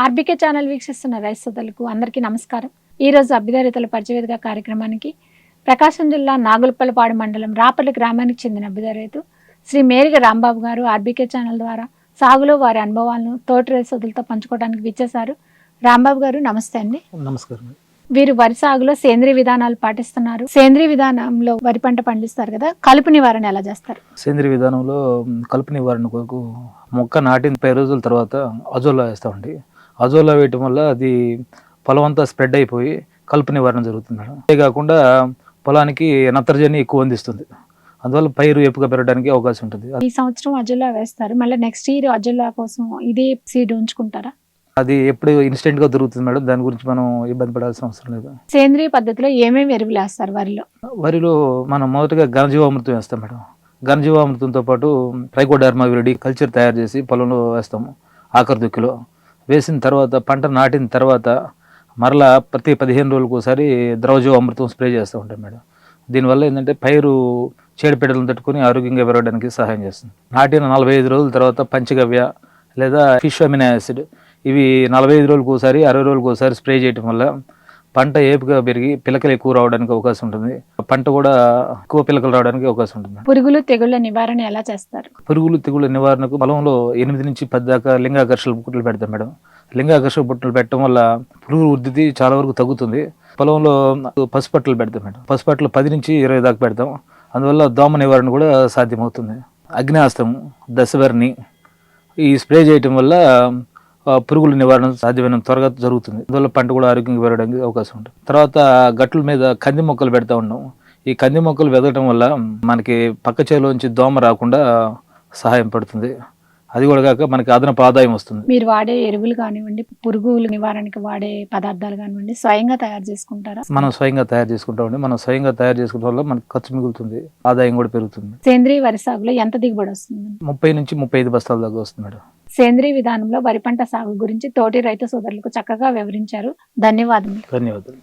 RBK channel వీక్షిస్తున్న రైతు సోదరులకు అందరికీ నమస్కారం. ఈ రోజు అభ్యుదరితల పరిచయవేదిక కార్యక్రమానికి ప్రకాశం జిల్లా నాగులపల్లిపాడు మండలం రాపల్లి గ్రామానికి చెందిన అభ్యుదయ రైతు శ్రీ మేరిగ రాంబాబు గారు ఆర్బీకే ఛానల్ ద్వారా సాగులో వారి అనుభవాలను తోటి రైతు సోదరులతో పంచుకోవడానికి విచ్చేశారు. రాంబాబు గారు నమస్తే అండి. నమస్కారం. వీరు వరి సాగులో సేంద్రియ విధానాలు పాటిస్తున్నారు. సేంద్రియ విధానంలో వరి పంట పండిస్తారు కదా కలుపు నివారణ ఎలా చేస్తారు? సేంద్రియ విధానంలో కలుపు నివారణ కొరకు మొక్క నాటిన పై రోజుల తర్వాత అజోలా వేస్తామండి. అజోలా వేయటం వల్ల అది పొలం అంతా స్ప్రెడ్ అయిపోయి కలుపు నివారణ జరుగుతుంది మేడం. అంతే కాకుండా పొలానికి నత్రజని ఎక్కువ అందిస్తుంది. అందువల్ల పైరు ఎప్పుగా పెరగడానికి అవకాశం ఉంటుంది. ఈ సంవత్సరం అజుల్లా వేస్తారు. మళ్ళీ నెక్స్ట్ ఇయర్ అజుల్లా కోసం ఇదే సీడ్ ఉంచుకుంటారా? అది ఎప్పుడు ఇన్స్టెంట్గా దొరుకుతుంది మేడం. దాని గురించి మనం ఇబ్బంది పడాల్సిన అవసరం లేదు. సేంద్రియ పద్ధతిలో ఏమేమి ఎరువులు వేస్తారు వరిలో? వరిలో మనం మొదటగా ఘనజీవామృతం వేస్తాం మేడం. ఘనజీవామృతంతో పాటు ట్రైకోడర్మా విరిడి కల్చర్ తయారు చేసి పొలంలో వేస్తాము. ఆఖరి దుక్కిలో వేసిన తర్వాత పంట నాటిన తర్వాత మరలా ప్రతి పదిహేను రోజులకు ఒకసారి ద్రవజీవామృతం స్ప్రే చేస్తూ ఉంటాం మేడం. దీనివల్ల ఏంటంటే పైరు చీడపీడలను తట్టుకొని ఆరోగ్యంగా పెరగడానికి సహాయం చేస్తుంది. నాటిన నలభై ఐదు రోజుల తర్వాత పంచగవ్య లేదా ఫిష్ అమినో యాసిడ్ ఇవి నలభై ఐదు రోజులకు ఒకసారి అరవై రోజులకు ఒకసారి స్ప్రే చేయటం వల్ల పంట ఏపుగా పెరిగి పిలకలు ఎక్కువ రావడానికి అవకాశం ఉంటుంది. పంట కూడా ఎక్కువ పిలకలు రావడానికి అవకాశం ఉంటుంది. పురుగులు తెగుళ్ళ నివారణ ఎలా చేస్తారు? పురుగులు తెగుళ్ళ నివారణకు పొలంలో ఎనిమిది నుంచి పది దాకా లింగాకర్షణ బుట్టలు పెడతాం మేడం. లింగాకర్షణ బుట్టలు పెట్టడం వల్ల పురుగు వృద్ధి చాలా వరకు తగ్గుతుంది. పొలంలో పసుపట్లు పెడతాం మేడం. పసుపట్లు పది నుంచి ఇరవై దాకా పెడతాం. అందువల్ల దోమ నివారణ కూడా సాధ్యమవుతుంది. అగ్నాస్తం దశవర్ణి ఈ స్ప్రే చేయటం వల్ల పురుగుల నివారణ సాధ్యమైన త్వరగా జరుగుతుంది. అందువల్ల పంట కూడా ఆరోగ్యంగా పెరగడానికి అవకాశం ఉంటుంది. తర్వాత గట్ల మీద కంది మొక్కలు పెడతా ఉన్నాం. ఈ కంది మొక్కలు వెదగటం వల్ల మనకి పక్క చేలోంచి దోమ రాకుండా సహాయం పడుతుంది. అది కూడా కాక మనకి అదనపు ఆదాయం వస్తుంది. మీరు వాడే ఎరువులు కానివ్వండి పురుగుల నివారణకి వాడే పదార్థాలు కానివ్వండి స్వయంగా తయారు చేసుకుంటారా? మనం స్వయంగా తయారు చేసుకుంటామండి మనం స్వయంగా తయారు చేసుకోవడం వల్ల మనకి ఖర్చు మిగులుతుంది ఆదాయం కూడా పెరుగుతుంది. సేంద్రియ వరి సాగులో ఎంత దిగుబడి వస్తుంది? ముప్పై నుంచి ముప్పై ఐదు బస్తాల దాకా వస్తుంది మేడం. సేంద్రియ విధానంలో వరి పంట సాగు గురించి తోటి రైతు సోదరులకు చక్కగా వివరించారు. ధన్యవాదములు. ధన్యవాదాలు.